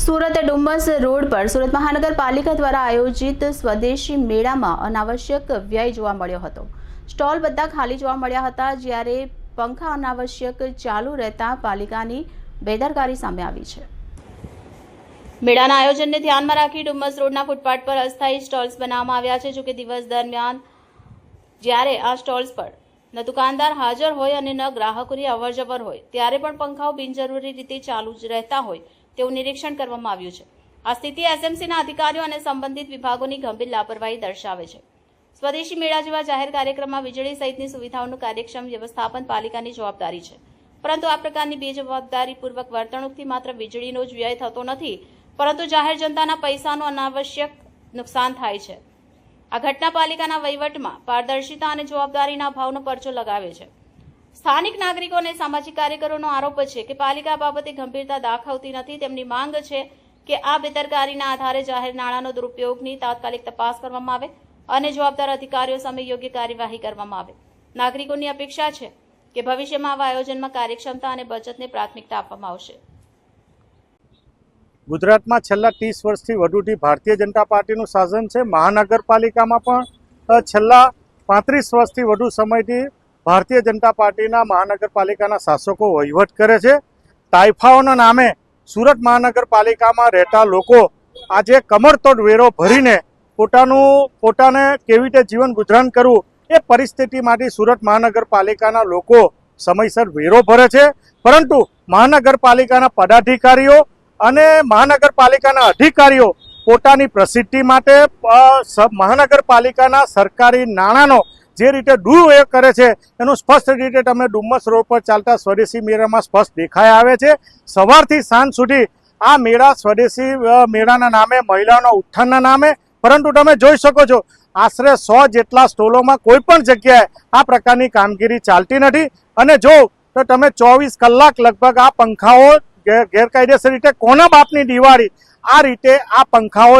Surat Dumas road પર સુરત મહાનગરપાલિકા દ્વારા આયોજિત સ્વદેશી મેળામાં અનાવશ્યક વ્યય જોવા મળ્યો હતો. સ્ટોલ બધા ખાલી જોવા મળ્યા હતા, જ્યારે પંખા અનાવશ્યક ચાલુ રહેતા પાલિકાની બેદરકારી સામે આવી છે. મેળાના આયોજનને ધ્યાનમાં રાખી ડુમ્મસ રોડના ફૂટપાથ પર અસ્થાયી સ્ટોલ્સ બનાવવામાં આવ્યા છે જોકે દિવસ દરમિયાન જ્યારે આ સ્ટોલ્સ પર ન દુકાનદાર હાજર હોય અને ન ગ્રાહકોની અવરજવર હોય, ત્યારે પણ પંખાઓ બિનજરૂરી રીતે ચાલુ જ રહેતા હોય. તેવું નિરીક્ષણ કરવામાં આવ્યું છે. આ સ્થિતિ એસએમસીના અધિકારીઓ અને સંબંધિત વિભાગોની ગંભીર લાપરવાહી દર્શાવે છે. સ્વદેશી મેળા જેવા જાહેર કાર્યક્રમમાં વીજળી સહિતની સુવિધાઓનું કાર્યક્ષમ વ્યવસ્થાપન પાલિકાની જવાબદારી છે. પરંતુ આ પ્રકારની બેજવાબદારીપૂર્વક વર્તણૂકથી માત્ર વીજળીનો જ વ્યય થતો નથી, પરંતુ જાહેર જનતાના પૈસાનું અનાવશ્યક નુકસાન થાય છે. આ ઘટના પાલિકાના વહીવટમાં પારદર્શિતા અને જવાબદારીના અભાવનો પરચો લગાવે છે. સ્થાનિક નાગરિકો અને સામાજિક કાર્યકરોનો આરોપ છે કે પાલિકા બાબતે ગંભીરતા દાખવતી નથી. તેમની માંગ છે કે આ બેદરકારીના આધારે જાહેર નાણાંનો દુરુપયોગની તાત્કાલિક તપાસ કરવામાં આવે અને જવાબદાર અધિકારીઓ સામે યોગ્ય કાર્યવાહી કરવામાં આવે. નાગરિકોની અપેક્ષા છે કે ભવિષ્યમાં આવા આયોજનમાં કાર્યક્ષમતા અને બચતને પ્રાથમિકતા આપવામાં આવશે. ગુજરાતમાં છેલ્લા ત્રીસ વર્ષથી વધુથી ભારતીય જનતા પાર્ટીનું શાસન છે. મહાનગરપાલિકામાં પણ છેલ્લા પાંત્રીસ વર્ષથી વધુ સમયથી ભારતીય જનતા પાર્ટીના મહાનગરપાલિકાના શાસકો વહીવટ કરે છે. તાઇફાઓના નામે સુરત મહાનગરપાલિકામાં રહેતા લોકો આજે કમરતોડ વેરો ભરીને પોતાનું, પોતાને કેવી રીતે જીવન ગુજરાન કરવું એ પરિસ્થિતિમાંથી સુરત મહાનગરપાલિકાના લોકો સમયસર વેરો ભરે છે. પરંતુ મહાનગરપાલિકાના પદાધિકારીઓ અને મહાનગરપાલિકાના અધિકારીઓ પોતાની પ્રસિદ્ધિ માટે મહાનગરપાલિકાના સરકારી નાણાંનો જે રીતે દુરુપયોગ કરે છે, એનું સ્પષ્ટ રીતે તમને ડુમ્મસ રોડ પર ચાલતા સ્વદેશી મેળામાં સ્પષ્ટ દેખાઈ આવે છે. સવારથી સાંજ સુધી આ મેળા સ્વદેશી મેળાના નામે, મહિલાઓના ઉત્થાનના નામે, પરંતુ તમે જોઈ શકો છો, આશરે સો જેટલા સ્ટોલોમાં કોઈ પણ જગ્યાએ આ પ્રકારની કામગીરી ચાલતી નથી. અને જો તો તમે ચોવીસ કલાક લગભગ આ પંખાઓ ગેરકાયદેસર રીતે કોના બાપની દિવાળી આ રીતે આ પંખાઓ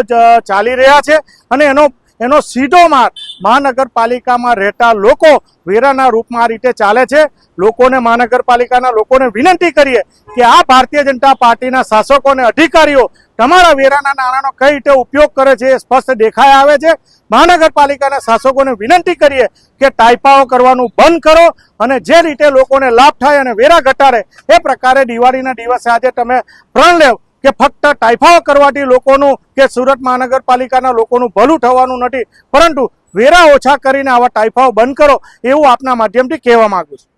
ચાલી રહ્યા છે. અને એનો એનો સીધો માર મહાનગરપાલિકામાં રહેતા લોકો વેરાના રૂપમાં આ રીતે ચાલે છે. લોકોને મહાનગરપાલિકાના લોકોને વિનંતી કરીએ કે આ ભારતીય જનતા પાર્ટીના શાસકો અને અધિકારીઓ તમારા વેરાના નાણાંનો કઈ રીતે ઉપયોગ કરે છે એ સ્પષ્ટ દેખાઈ આવે છે. મહાનગરપાલિકાના શાસકોને વિનંતી કરીએ કે ટાઈપાઓ કરવાનું બંધ કરો અને જે રીતે લોકોને લાભ થાય અને વેરા ઘટાડે એ પ્રકારે દિવાળીના દિવસે આજે તમે પ્રણ લેવ કે ફક્ત ટાઈફાઓ કરવાથી લોકોનું કે સુરત મહાનગરપાલિકાના લોકોનું ભલું થવાનું નથી. પરંતુ વેરા ઓછા કરીને આવા ટાઈફાઓ બંધ કરો એવું આપના માધ્યમથી કહેવા માગું છું.